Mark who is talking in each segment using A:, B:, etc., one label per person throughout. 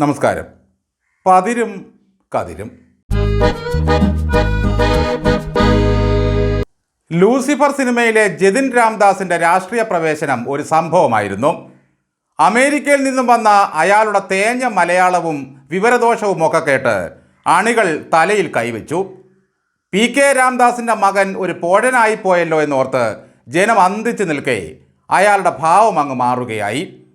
A: നമസ്കാരം. പതിരും കതിരും. ലൂസിഫർ സിനിമയിലെ ജതിൻ രാംദാസിന്റെ രാഷ്ട്രീയ പ്രവേശനം ഒരു സംഭവമായിരുന്നു. അമേരിക്കയിൽ നിന്നും വന്ന അയാളുടെ തേഞ്ഞ മലയാളവും വിവരദോഷവും ഒക്കെ കേട്ട് അണികൾ തലയിൽ കൈവച്ചു. പി കെ രാംദാസിന്റെ മകൻ ഒരു പോഴനായിപ്പോയല്ലോ എന്നോർത്ത് ജനം അന്തിച്ചു നിൽക്കേ അയാളുടെ ഭാവം അങ്ങ് മാറുകയായി.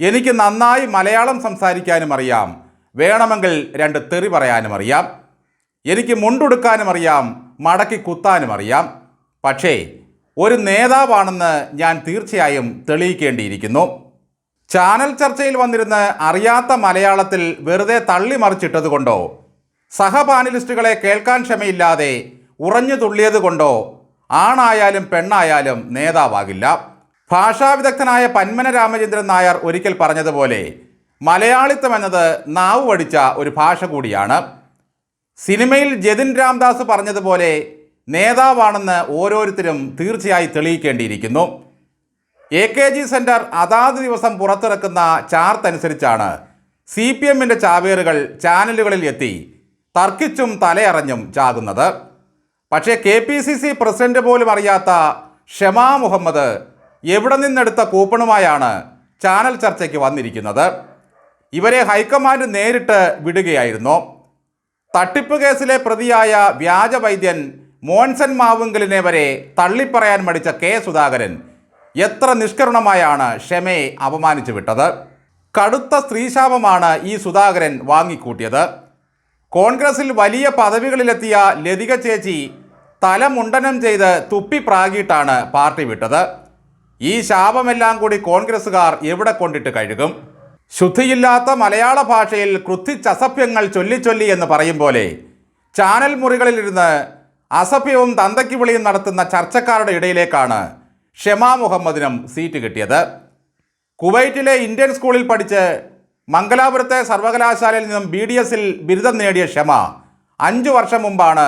A: എനിക്ക് നന്നായി മലയാളം സംസാരിക്കാനും അറിയാം. വേണമെങ്കിൽ രണ്ട് തെറി പറയാനും അറിയാം. എനിക്ക് മുണ്ടുടുക്കാനും അറിയാം. മടക്കി കുത്താനും അറിയാം. പക്ഷേ ഒരു നേതാവാണെന്ന് ഞാൻ തീർച്ചയായും തെളിയിക്കേണ്ടിയിരിക്കുന്നു. ചാനൽ ചർച്ചയിൽ വന്നിരുന്ന് അറിയാത്ത മലയാളത്തിൽ വെറുതെ കൊണ്ടോ? സഹപാനലിസ്റ്റുകളെ കേൾക്കാൻ ക്ഷമയില്ലാതെ ഉറഞ്ഞു തുള്ളിയത് കൊണ്ടോ? ആണായാലും പെണ്ണായാലും നേതാവാകില്ല. ഭാഷാവിദഗ്ധനായ പന്മന രാമചന്ദ്രൻ നായർ ഒരിക്കൽ പറഞ്ഞതുപോലെ മലയാളിത്വം എന്നത് നാവ് പഠിച്ച ഒരു ഭാഷ കൂടിയാണ്. സിനിമയിൽ ജതിൻ രാംദാസ് പറഞ്ഞതുപോലെ നേതാവാണെന്ന് ഓരോരുത്തരും തീർച്ചയായി തെളിയിക്കേണ്ടിയിരിക്കുന്നു. എ കെ ജി സെന്റർ അതാത് ദിവസം പുറത്തിറക്കുന്ന ചാർട്ട് അനുസരിച്ചാണ് സി പി എമ്മിന്റെ ചാവേറുകൾ ചാനലുകളിൽ എത്തി തർക്കിച്ചും തലയറഞ്ഞും ചാകുന്നത്. പക്ഷേ K P C C president പോലും അറിയാത്ത ഷമാ മുഹമ്മദ് എവിടെ നിന്നെടുത്ത കൂപ്പണുമായാണ് ചാനൽ ചർച്ചയ്ക്ക് വന്നിരിക്കുന്നത്. ഇവരെ ഹൈക്കമാൻഡ് നേരിട്ട് വിടുകയായിരുന്നു. തട്ടിപ്പ് കേസിലെ പ്രതിയായ വ്യാജ വൈദ്യൻ മോൻസൻ മാവുങ്കലിനെ വരെ തള്ളിപ്പറയാൻ മടിച്ച കെ സുധാകരൻ എത്ര നിഷ്കരുണമായാണ് ഷെമയെ അപമാനിച്ചു വിട്ടത്. കടുത്ത സ്ത്രീശാപമാണ് ഈ സുധാകരൻ വാങ്ങിക്കൂട്ടിയത്. കോൺഗ്രസിൽ വലിയ പദവികളിലെത്തിയ ലതിക ചേച്ചി തലമുണ്ടനം ചെയ്ത് തുപ്പിപ്രാകിയിട്ടാണ് പാർട്ടി വിട്ടത്. ഈ ശാപമെല്ലാം കൂടി കോൺഗ്രസ്സുകാർ എവിടെ കൊണ്ടിട്ട് കഴുകും? ശുദ്ധിയില്ലാത്ത മലയാള ഭാഷയിൽ കൃത്യച്ചസഭ്യങ്ങൾ ചൊല്ലിച്ചൊല്ലി എന്ന് പറയും പോലെ ചാനൽ മുറികളിലിരുന്ന് അസഭ്യവും തന്തയ്ക്ക് വിളിയും നടത്തുന്ന ചർച്ചക്കാരുടെ ഇടയിലേക്കാണ് ഷെമാ മുഹമ്മദിനും സീറ്റ് കിട്ടിയത്. കുവൈറ്റിലെ ഇന്ത്യൻ സ്കൂളിൽ പഠിച്ച് മംഗലാപുരത്തെ സർവകലാശാലയിൽ നിന്നും ബി ഡി എസിൽ ബിരുദം നേടിയ ഷെമ അഞ്ചു വർഷം മുമ്പാണ്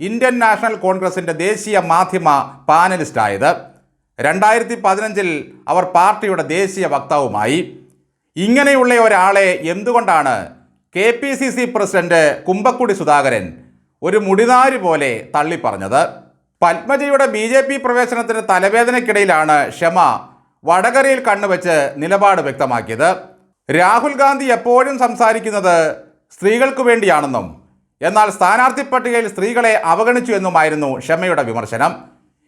A: ഇന്ത്യൻ നാഷണൽ കോൺഗ്രസിന്റെ ദേശീയ മാധ്യമ പാനലിസ്റ്റായത്. രണ്ടായിരത്തി പതിനഞ്ചിൽ അവർ പാർട്ടിയുടെ ദേശീയ വക്താവുമായി. ഇങ്ങനെയുള്ള ഒരാളെ എന്തുകൊണ്ടാണ് K P C C president Kumbakkudi Sudhakaran ഒരു മുടിനാരി പോലെ തള്ളിപ്പറഞ്ഞത്? പത്മജയുടെ ബി ജെ പി പ്രവേശനത്തിന് തലവേദനയ്ക്കിടയിലാണ് ക്ഷമ വടകരയിൽ കണ്ണുവെച്ച് നിലപാട് വ്യക്തമാക്കിയത്. രാഹുൽ ഗാന്ധി എപ്പോഴും സംസാരിക്കുന്നത് സ്ത്രീകൾക്ക് വേണ്ടിയാണെന്നും എന്നാൽ സ്ഥാനാർത്ഥി പട്ടികയിൽ സ്ത്രീകളെ അവഗണിച്ചു എന്നുമായിരുന്നു ഷമയുടെ വിമർശനം.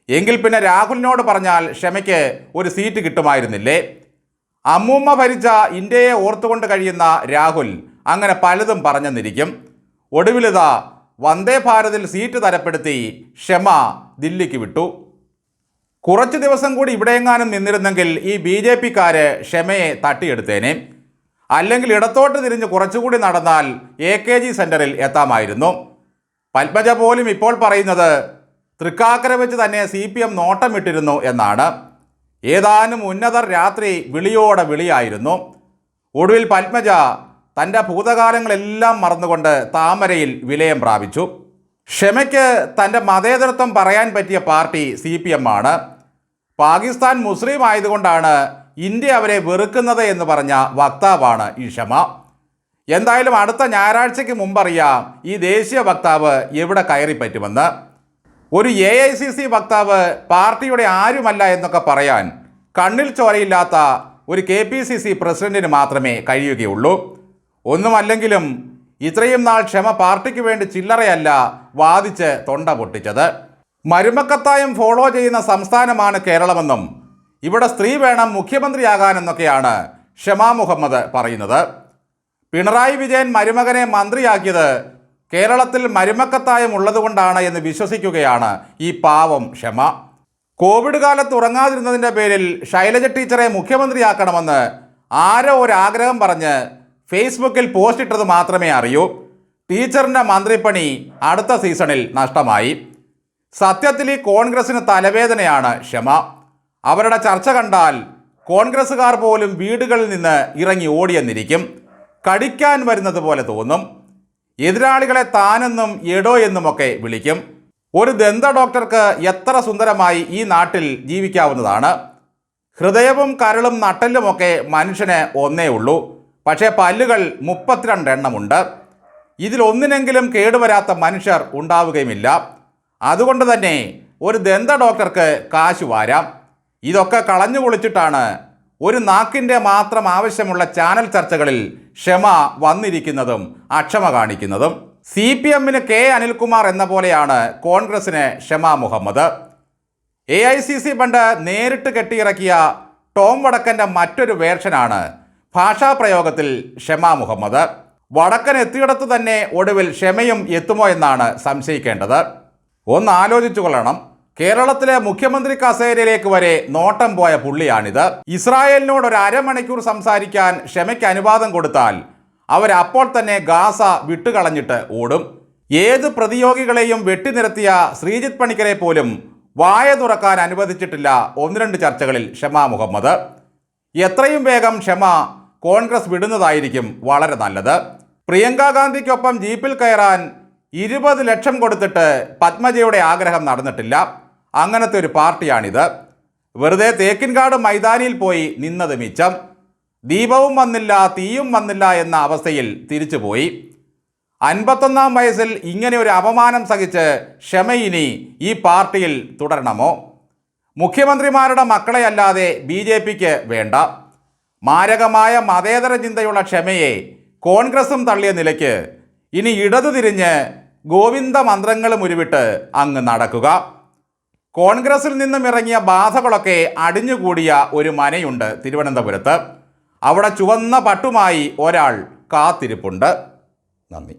A: എങ്കിൽ പിന്നെ രാഹുലിനോട് പറഞ്ഞാൽ ക്ഷമയ്ക്ക് ഒരു സീറ്റ് കിട്ടുമായിരുന്നില്ലേ? അമ്മൂമ്മ ഭരിച്ച ഇന്ത്യയെ ഓർത്തുകൊണ്ട് കഴിയുന്ന രാഹുൽ അങ്ങനെ പലതും പറഞ്ഞെന്നിരിക്കും. ഒടുവിലിതാ വന്ദേ ഭാരതിൽ സീറ്റ് തരപ്പെടുത്തി ക്ഷമ ദില്ലിക്ക് വിട്ടു. കുറച്ച് ദിവസം കൂടി ഇവിടെയെങ്ങാനും നിന്നിരുന്നെങ്കിൽ ഈ ബി ജെ പിക്കാർ ക്ഷമയെ തട്ടിയെടുത്തേനെ. അല്ലെങ്കിൽ ഇടത്തോട്ട് തിരിഞ്ഞ് കുറച്ചുകൂടി നടന്നാൽ എ കെ ജി സെന്ററിൽ എത്താമായിരുന്നു. പത്മജ പോലും ഇപ്പോൾ പറയുന്നത് തൃക്കാക്കര വെച്ച് തന്നെ സി പി എം നോട്ടമിട്ടിരുന്നു എന്നാണ്. ഏതാനും ഉന്നതർ രാത്രി വിളിയോടെ വിളിയായിരുന്നു. ഒടുവിൽ പത്മജ തന്റെ ഭൂതകാലങ്ങളെല്ലാം മറന്നുകൊണ്ട് താമരയിൽ വിലയം പ്രാപിച്ചു. ക്ഷമയ്ക്ക് തന്റെ മതേതരത്വം പറയാൻ പറ്റിയ പാർട്ടി സി പി എം ആണ്. പാകിസ്ഥാൻ മുസ്ലിം ആയതുകൊണ്ടാണ് ഇന്ത്യ അവരെ വെറുക്കുന്നത് എന്ന് പറഞ്ഞ വക്താവാണ് ഈ ക്ഷമ. എന്തായാലും അടുത്ത ഞായറാഴ്ചയ്ക്ക് മുമ്പറിയാം ഈ ദേശീയ വക്താവ് എവിടെ കയറി പറ്റുമെന്ന് ഒരു എ ഐ സി സി വക്താവ് പാർട്ടിയുടെ ആരുമല്ല എന്നൊക്കെ പറയാൻ കണ്ണിൽ ചോരയില്ലാത്ത ഒരു കെ പി സി സി പ്രസിഡന്റിന് മാത്രമേ കഴിയുകയുള്ളൂ. ഒന്നുമല്ലെങ്കിലും ഇത്രയും നാൾ ക്ഷമ പാർട്ടിക്ക് വേണ്ടി ചില്ലറയല്ല വാദിച്ച് തൊണ്ട പൊട്ടിച്ചത്. മരുമക്കത്തായം ഫോളോ ചെയ്യുന്ന സംസ്ഥാനമാണ് കേരളമെന്നും ഇവിടെ സ്ത്രീ വേണം മുഖ്യമന്ത്രിയാകാനെന്നൊക്കെയാണ് ഷമാ മുഹമ്മദ് പറയുന്നത്. പിണറായി വിജയൻ മരുമകനെ മന്ത്രിയാക്കിയത് കേരളത്തിൽ മരുമക്കത്തായം ഉള്ളതുകൊണ്ടാണ് എന്ന് വിശ്വസിക്കുകയാണ് ഈ പാവം ക്ഷമ. കോവിഡ് കാലത്ത് ഉറങ്ങാതിരുന്നതിന്റെ പേരിൽ ശൈലജ ടീച്ചറെ മുഖ്യമന്ത്രിയാക്കണമെന്ന് ആരോ ഒരാഗ്രഹം പറഞ്ഞ് ഫേസ്ബുക്കിൽ പോസ്റ്റ് ഇട്ടത് മാത്രമേ അറിയൂ. ടീച്ചറിന്റെ മന്ത്രിപ്പണി അടുത്ത സീസണിൽ നഷ്ടമായി. സത്യത്തിൽ ഈ കോൺഗ്രസിന് തലവേദനയാണ് ക്ഷമ. അവരുടെ ചർച്ച കണ്ടാൽ കോൺഗ്രസ്സുകാർ പോലും വീടുകളിൽ നിന്ന് ഇറങ്ങി ഓടിയെന്നിരിക്കും. കടിക്കാൻ വരുന്നത് പോലെ തോന്നും. എതിരാളികളെ താനെന്നും എടോ എന്നുമൊക്കെ വിളിക്കും. ഒരു ദന്ത ഡോക്ടർക്ക് എത്ര സുന്ദരമായി ഈ നാട്ടിൽ ജീവിക്കാവുന്നതാണ്. ഹൃദയവും കരളും നട്ടലുമൊക്കെ മനുഷ്യന് ഒന്നേ ഉള്ളൂ. പക്ഷേ പല്ലുകൾ മുപ്പത്തിരണ്ട് എണ്ണമുണ്ട്. ഇതിലൊന്നിനെങ്കിലും കേടുവരാത്ത മനുഷ്യർ ഉണ്ടാവുകയുമില്ല. അതുകൊണ്ട് തന്നെ ഒരു ദന്ത ഡോക്ടർക്ക് കാശ് വാരാം. ഇതൊക്കെ കളഞ്ഞു കുളിച്ചിട്ടാണ് ഒരു നാക്കിന്റെ മാത്രം ആവശ്യമുള്ള ചാനൽ ചർച്ചകളിൽ ക്ഷമ വന്നിരിക്കുന്നതും അക്ഷമ കാണിക്കുന്നതും. സി പി എമ്മിന് കെ അനിൽകുമാർ എന്ന പോലെയാണ് കോൺഗ്രസിന് Shama Muhammad. A I C C fund നേരിട്ട് കെട്ടിയിറക്കിയ ടോം വടക്കന്റെ മറ്റൊരു വേർഷനാണ് ഭാഷാപ്രയോഗത്തിൽ ഷമ മുഹമ്മദ്. വടക്കൻ എത്തിയിടത്ത് തന്നെ ഒടുവിൽ ക്ഷമയും എത്തുമോ എന്നാണ് സംശയിക്കേണ്ടത്. ഒന്ന് ആലോചിച്ചു കൊള്ളണം. കേരളത്തിലെ മുഖ്യമന്ത്രി കസേരയിലേക്ക് വരെ നോട്ടം പോയ പുള്ളിയാണിത്. ഇസ്രായേലിനോട് ഒരു അരമണിക്കൂർ സംസാരിക്കാൻ ക്ഷമയ്ക്ക് അനുവാദം കൊടുത്താൽ അവരപ്പോൾ തന്നെ ഗാസ വിട്ടുകളഞ്ഞിട്ട് ഓടും. ഏത് പ്രതിയോഗികളെയും വെട്ടിനിരത്തിയ ശ്രീജിത് പണിക്കരെ പോലും വായ തുറക്കാൻ അനുവദിച്ചിട്ടില്ല ഒന്ന് രണ്ട് ചർച്ചകളിൽ ഷമ മുഹമ്മദ്. എത്രയും വേഗം ക്ഷമ കോൺഗ്രസ് വിടുന്നതായിരിക്കും വളരെ നല്ലത്. പ്രിയങ്ക ഗാന്ധിക്കൊപ്പം ജീപ്പിൽ കയറാൻ ഇരുപത് ലക്ഷം കൊടുത്തിട്ട് പത്മജയുടെ ആഗ്രഹം നടന്നിട്ടില്ല. അങ്ങനത്തെ ഒരു പാർട്ടിയാണിത്. വെറുതെ തേക്കിൻകാട് മൈതാനിയിൽ പോയി നിന്നത് മിച്ചം. ദീപവും വന്നില്ല തീയും വന്നില്ല എന്ന അവസ്ഥയിൽ തിരിച്ചുപോയി. അൻപത്തൊന്നാം വയസ്സിൽ ഇങ്ങനെ ഒരു അപമാനം സഹിച്ച് ക്ഷമയിനി ഈ പാർട്ടിയിൽ തുടരണമോ? മുഖ്യമന്ത്രിമാരുടെ മക്കളെയല്ലാതെ ബി ജെ പിക്ക് വേണ്ട. മാരകമായ മതേതര ചിന്തയുള്ള ക്ഷമയെ കോൺഗ്രസും തള്ളിയ നിലയ്ക്ക് ഇനി ഇടതു തിരിഞ്ഞ് ഗോവിന്ദ മന്ത്രങ്ങളും ഉരുവിട്ട് അങ്ങ് നടക്കുക. കോൺഗ്രസിൽ നിന്നും ഇറങ്ങിയ ബാധകളൊക്കെ അടിഞ്ഞുകൂടിയ ഒരു മനയുണ്ട് തിരുവനന്തപുരത്ത്. അവിടെ ചുവന്ന പട്ടുമായി ഒരാൾ കാത്തിരിപ്പുണ്ട്. നന്ദി.